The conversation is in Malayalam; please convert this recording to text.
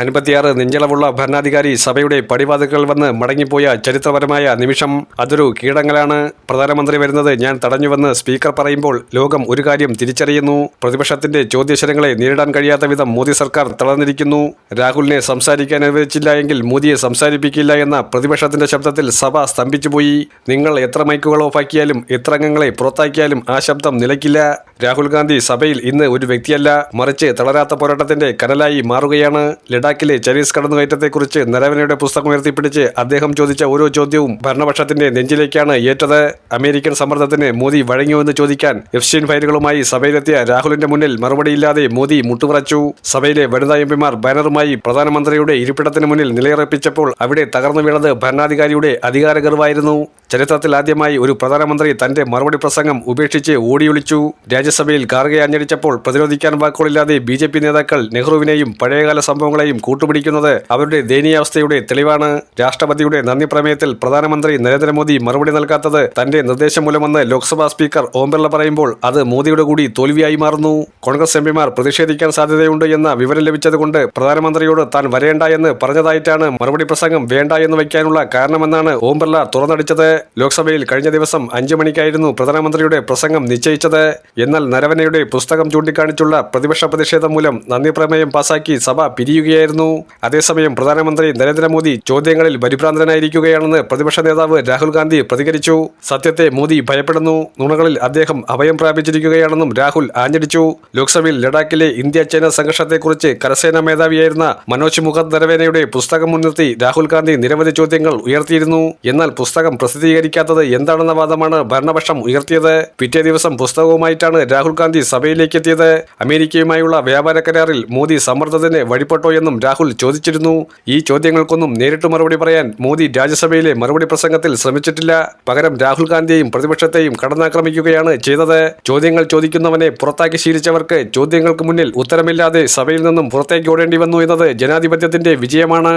അൻപത്തിയാറ് നെഞ്ചളവുള്ള ഭരണാധികാരി സഭയുടെ പടിവാതുക്കൾ വന്ന് മടങ്ങിപ്പോയ ചരിത്രപരമായ നിമിഷം അതൊരു കീടങ്ങളാണ്. പ്രധാനമന്ത്രി വരുന്നത് ഞാൻ തടഞ്ഞുവെന്ന് സ്പീക്കർ പറയുമ്പോൾ ലോകം ഒരു കാര്യം തിരിച്ചറിയുന്നു. പ്രതിപക്ഷത്തിന്റെ ചോദ്യശരങ്ങളെ നേരിടാൻ കഴിയാത്ത വിധം മോദി സർക്കാർ തളർന്നിരിക്കുന്നു. രാഹുലിനെ സംസാരിക്കാൻ അനുവദിച്ചില്ല എങ്കിൽ മോദിയെ സംസാരിപ്പിക്കില്ല എന്ന പ്രതിപക്ഷത്തിന്റെ ശബ്ദത്തിൽ സഭ സ്തംഭിച്ചുപോയി. നിങ്ങൾ എത്ര മൈക്കുകൾ ഓഫാക്കിയാലും എത്ര അംഗങ്ങളെ പുറത്താക്കിയാലും ആ ശബ്ദം നിലയ്ക്കില്ല. രാഹുൽ ഗാന്ധി സഭയിൽ ഇന്ന് ഒരു വ്യക്തിയല്ല മറിച്ച് തളരാത്ത പോരാട്ടത്തിന്റെ കനലായി മാറുകയാണ്. ലഡാക്കിലെ ചൈനീസ് കടന്നുകയറ്റത്തെക്കുറിച്ച് നരവനയുടെ പുസ്തകം ഉയർത്തിപ്പിടിച്ച് അദ്ദേഹം ചോദിച്ച ഓരോ ചോദ്യവും ഭരണപക്ഷത്തിന്റെ നെഞ്ചിലേക്കാണ് ഏറ്റത്. അമേരിക്കൻ സമ്മർദ്ദത്തിന് മോദി വഴങ്ങിയുവെന്ന് ചോദിക്കാൻ എഫ്സ്റ്റീൻ ഫയലുകളുമായി സഭയിലെത്തിയ രാഹുലിന്റെ മുന്നിൽ മറുപടിയില്ലാതെ മോദി മുട്ടുപറച്ചു. സഭയിലെ വനിതാ എംപിമാർ ബാനറുമായി പ്രധാനമന്ത്രിയുടെ ഇരിപ്പിടത്തിന് മുന്നിൽ നിലയുറപ്പിച്ചപ്പോൾ അവിടെ തകർന്നു വീണത് ഭരണാധികാരിയുടെ അധികാരഗർവായിരുന്നു. ചരിത്രത്തിൽ ആദ്യമായി ഒരു പ്രധാനമന്ത്രി തന്റെ മറുപടി പ്രസംഗം ഉപേക്ഷിച്ച് ഓടിയൊളിച്ചു. രാജ്യസഭയിൽ ഖാർഗെ അഞ്ഞടിച്ചപ്പോൾ പ്രതിരോധിക്കാൻ വാക്കുകളില്ലാതെ ബി ജെ പി നേതാക്കൾ നെഹ്റുവിനെയും പഴയകാല സംഭവങ്ങളെയും കൂട്ടുപിടിക്കുന്നത് അവരുടെ ദയനീയാവസ്ഥയുടെ തെളിവാണ്. രാഷ്ട്രപതിയുടെ നന്ദി പ്രമേയത്തിൽ പ്രധാനമന്ത്രി നരേന്ദ്രമോദി മറുപടി നൽകാത്തത് തന്റെ നിർദ്ദേശം മൂലമെന്ന് ലോക്സഭാ സ്പീക്കർ ഓം ബിർള പറയുമ്പോൾ അത് മോദിയുടെ കൂടി തോൽവിയായി മാറുന്നു. കോൺഗ്രസ് എംപിമാർ പ്രതിഷേധിക്കാൻ സാധ്യതയുണ്ട് എന്ന വിവരം ലഭിച്ചതുകൊണ്ട് പ്രധാനമന്ത്രിയോട് താൻ വരേണ്ട എന്ന് പറഞ്ഞതായിട്ടാണ് മറുപടി പ്രസംഗം വേണ്ട എന്ന് വയ്ക്കാനുള്ള കാരണമെന്നാണ് ഓം ബിർള തുറന്നടിച്ചത്. ലോക്സഭയിൽ കഴിഞ്ഞ ദിവസം അഞ്ചു മണിക്കായിരുന്നു പ്രധാനമന്ത്രിയുടെ പ്രസംഗം നിശ്ചയിച്ചത്. എന്നാൽ നരവനയുടെ പുസ്തകം ചൂണ്ടിക്കാണിച്ചുള്ള പ്രതിപക്ഷ പ്രതിഷേധം മൂലം നന്ദി പ്രമേയം പാസാക്കി സഭ പിരിയുകയായിരുന്നു. അതേസമയം പ്രധാനമന്ത്രി നരേന്ദ്രമോദി ചോദ്യങ്ങളിൽ പരിഭ്രാന്തനായിരിക്കുകയാണെന്ന് പ്രതിപക്ഷ നേതാവ് രാഹുൽ ഗാന്ധി പ്രതികരിച്ചു. സത്യത്തെ മോദി ഭയപ്പെടുന്നു. നുണകളിൽ അദ്ദേഹം അഭയം പ്രാപിച്ചിരിക്കുകയാണെന്നും രാഹുൽ ആഞ്ഞടിച്ചു. ലോക്സഭയിൽ ലഡാക്കിലെ ഇന്ത്യ ചൈന സംഘർഷത്തെക്കുറിച്ച് കരസേനാ മേധാവിയായിരുന്ന മനോജ് മുഖദ് നരവേനയുടെ പുസ്തകം മുൻനിർത്തി രാഹുൽ ഗാന്ധി നിരവധി ചോദ്യങ്ങൾ ഉയർത്തിയിരുന്നു. എന്നാൽ പുസ്തകം പ്രസിദ്ധീകരിക്കാത്തത് എന്താണെന്ന വാദമാണ് ഭരണപക്ഷം ഉയർത്തിയത്. പിറ്റേ ദിവസം പുസ്തകവുമായിട്ടാണ് രാഹുൽ ഗാന്ധി സഭയിലേക്ക് എത്തിയത് അമേരിക്കയുമായുള്ള വ്യാപാര കരാറിൽ മോദി സമ്മർദ്ദത്തിന് വഴിപ്പെട്ടോ എന്നും രാഹുൽ ചോദിച്ചിരുന്നു. ഈ ചോദ്യങ്ങൾക്കൊന്നും നേരിട്ട് മറുപടി പറയാൻ മോദി രാജ്യസഭയിലെ മറുപടി പ്രസംഗത്തിൽ ശ്രമിച്ചിട്ടില്ല. പകരം രാഹുൽ ഗാന്ധിയെയും പ്രതിപക്ഷത്തെയും കടന്നാക്രമിക്കുകയാണ് ചെയ്തത്. ചോദ്യങ്ങൾ ചോദിക്കുന്നവനെ പുറത്താക്കി ശീലിച്ചവർക്ക് ചോദ്യങ്ങൾക്ക് മുന്നിൽ ഉത്തരമില്ലാതെ സഭയിൽ നിന്നും പുറത്തേക്ക് ഓടേണ്ടി വന്നു എന്നത് ജനാധിപത്യത്തിന്റെ വിജയമാണ്.